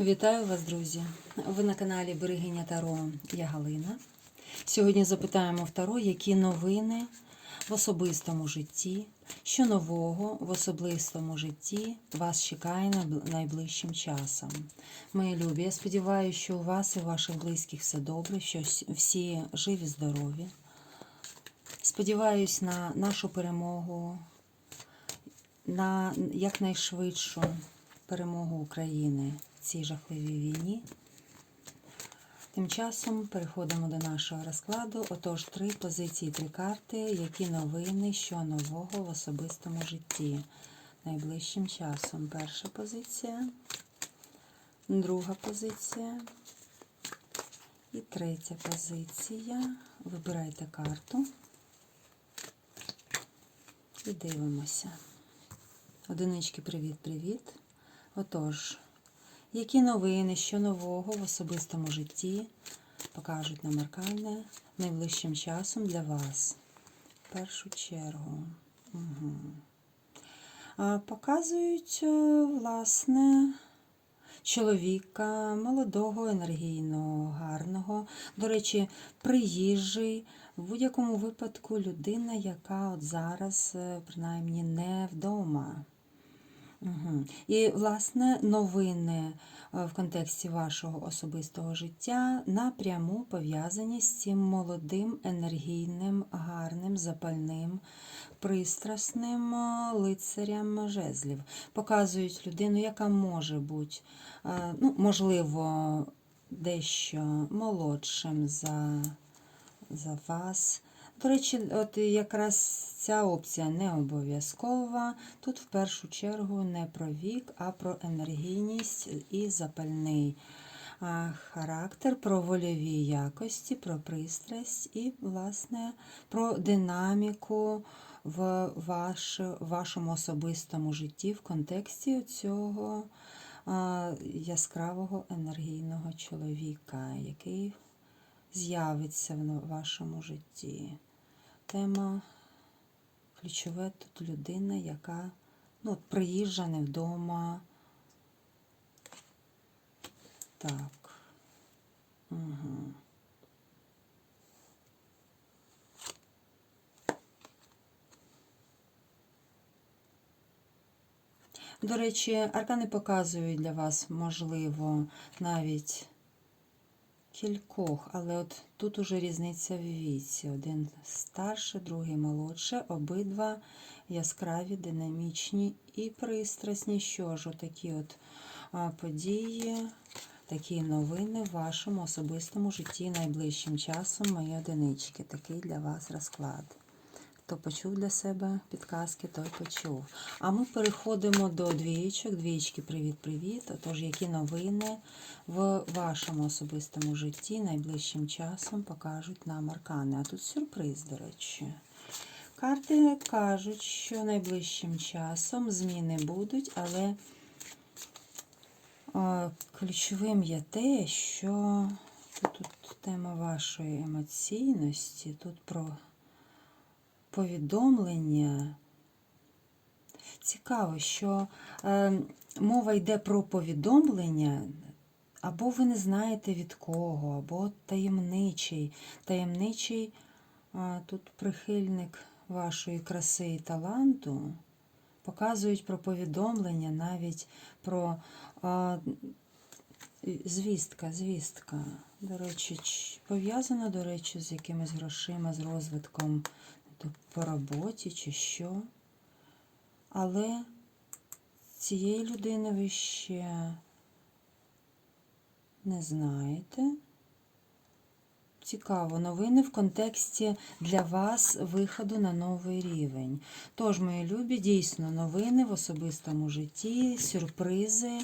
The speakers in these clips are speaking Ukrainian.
Вітаю вас, друзі! Ви на каналі Берегиня Таро Я Галина. Сьогодні запитаємо в Таро, які новини в особистому житті, що нового в особистому житті вас чекає найближчим часом. Мої любі, я сподіваюся, що у вас і у ваших близьких все добре, що всі живі, здорові. Сподіваюсь на нашу перемогу, на якнайшвидшу перемогу України цій жахливій війні. Тим часом переходимо до нашого розкладу. Отож, три позиції, три карти, які новини, що нового в особистому житті найближчим часом. Перша позиція, друга позиція і третя позиція. Вибирайте карту і дивимося. Одинички, привіт-привіт. Отож, які новини, що нового в особистому житті покажуть нам аркани найближчим часом для вас? В першу чергу. Угу. А, показують, е, власне, чоловіка, молодого, енергійного, гарного. До речі, приїжджий, в будь-якому випадку людина, яка от зараз, е, принаймні, не вдома. Угу. І, власне, новини е, в контексті вашого особистого життя напряму пов'язані з цим молодим, енергійним, гарним, запальним, пристрасним е, лицарем жезлів. Показують людину, яка може бути, е, ну, можливо, дещо молодшим за, за вас. До речі, от якраз ця опція не обов'язкова. Тут в першу чергу не про вік, а про енергійність і запальний характер, про вольові якості, про пристрасть і, власне, про динаміку в ваш, вашому особистому житті в контексті цього яскравого енергійного чоловіка, який з'явиться в вашому житті. Тема ключове тут людина, яка ну, от приїжджа не вдома. Так. Угу. До речі, аркани показують для вас, можливо, навіть кількох, але от тут уже різниця в віці. Один старше, другий молодше, обидва яскраві, динамічні і пристрасні. Що ж, отакі от події, такі новини в вашому особистому житті найближчим часом, мої одинички. Такий для вас розклад. Хто почув для себе підказки, той почув. А ми переходимо до двієчок. Двієчки, привіт-привіт. Отож, які новини в вашому особистому житті найближчим часом покажуть нам аркани. А тут сюрприз, до речі. Карти кажуть, що найближчим часом зміни будуть, але ключовим є те, що тут тема вашої емоційності, тут про повідомлення. Цікаво, що е, мова йде про повідомлення, або ви не знаєте від кого, або таємничий. Таємничий е, тут прихильник вашої краси і таланту. Показують про повідомлення, навіть про е, звістка, звістка. До речі, пов'язана, до речі, з якимись грошима, з розвитком то по роботі чи що. Але цієї людини ви ще не знаєте. Цікаво, новини в контексті для вас виходу на новий рівень. Тож, мої любі, дійсно, новини в особистому житті, сюрпризи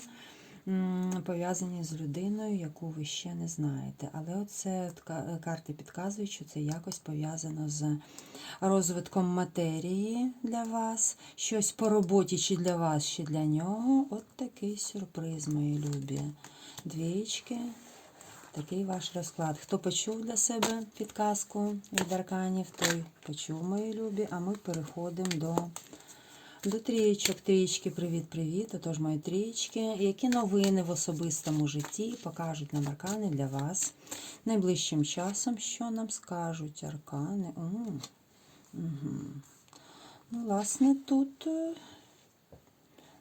пов'язані з людиною, яку ви ще не знаєте. Але оце карти підказують, що це якось пов'язано з розвитком матерії для вас, щось по роботі чи для вас, чи для нього. От такий сюрприз, мої любі. Двічки. Такий ваш розклад. Хто почув для себе підказку від арканів, той почув, мої любі, а ми переходимо до До трієчок, трієчки, привіт-привіт. Отож, мої трієчки. Які новини в особистому житті покажуть нам аркани для вас найближчим часом, що нам скажуть аркани? Угу. Ну, власне, тут е,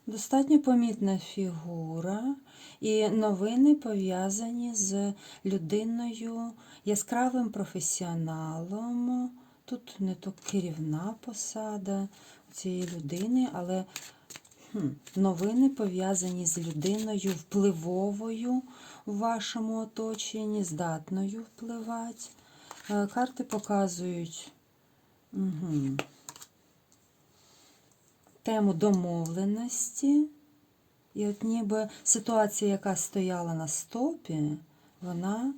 достатньо помітна фігура, і новини пов'язані з людиною, яскравим професіоналом. Тут не то керівна посада цієї людини, але хм, новини пов'язані з людиною впливовою в вашому оточенні, здатною впливати. Е, Карти показують угу, тему домовленості. І от ніби ситуація, яка стояла на стопі, вона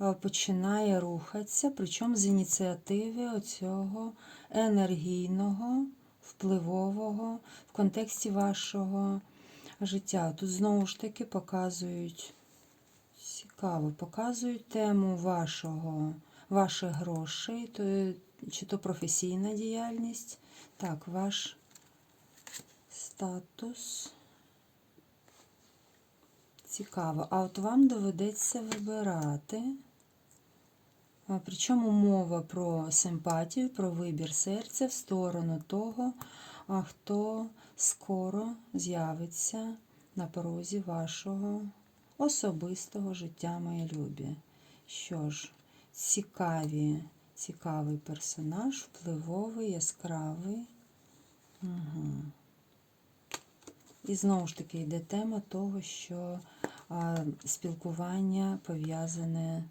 е, починає рухатися, причому з ініціативи оцього енергійного, впливового в контексті вашого життя. Тут знову ж таки показують цікаво, показують тему вашого, ваших грошей, то, чи то професійна діяльність. Так, ваш статус. Цікаво. А от вам доведеться вибирати. Причому мова про симпатію, про вибір серця в сторону того, хто скоро з'явиться на порозі вашого особистого життя, мої любі. Що ж, цікаві, цікавий персонаж, впливовий, яскравий. Угу. І знову ж таки йде тема того, що а, спілкування пов'язане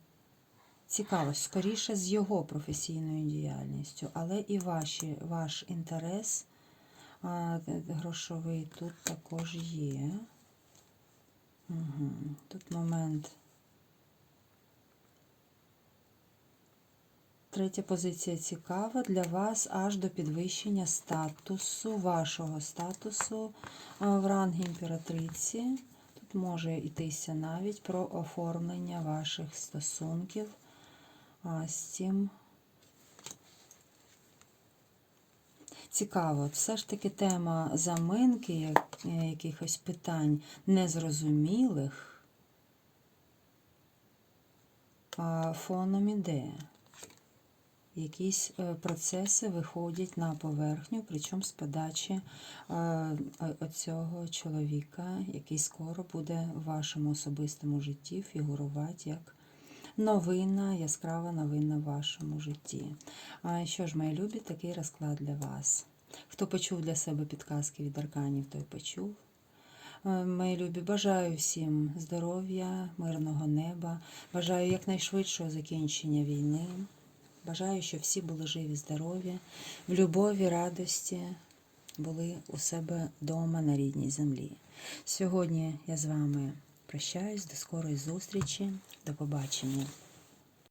цікаво, скоріше з його професійною діяльністю, але і ваші, ваш інтерес грошовий тут також є. Угу. Тут момент. Третя позиція цікава для вас аж до підвищення статусу, вашого статусу в ранг імператриці. Тут може йтися навіть про оформлення ваших стосунків а, з. Цікаво, все ж таки тема заминки, якихось питань незрозумілих, фоном іде якісь е, процеси виходять на поверхню, причому з подачі е, оцього чоловіка, який скоро буде в вашому особистому житті фігурувати як новина, яскрава новина в вашому житті. А що ж, мої любі, такий розклад для вас. Хто почув для себе підказки від арканів, той почув. Е, Мої любі, бажаю всім здоров'я, мирного неба, бажаю якнайшвидшого закінчення війни. Бажаю, щоб всі були живі, здорові, в любові, радості були у себе вдома на рідній землі. Сьогодні я з вами прощаюсь, до скорої зустрічі, до побачення.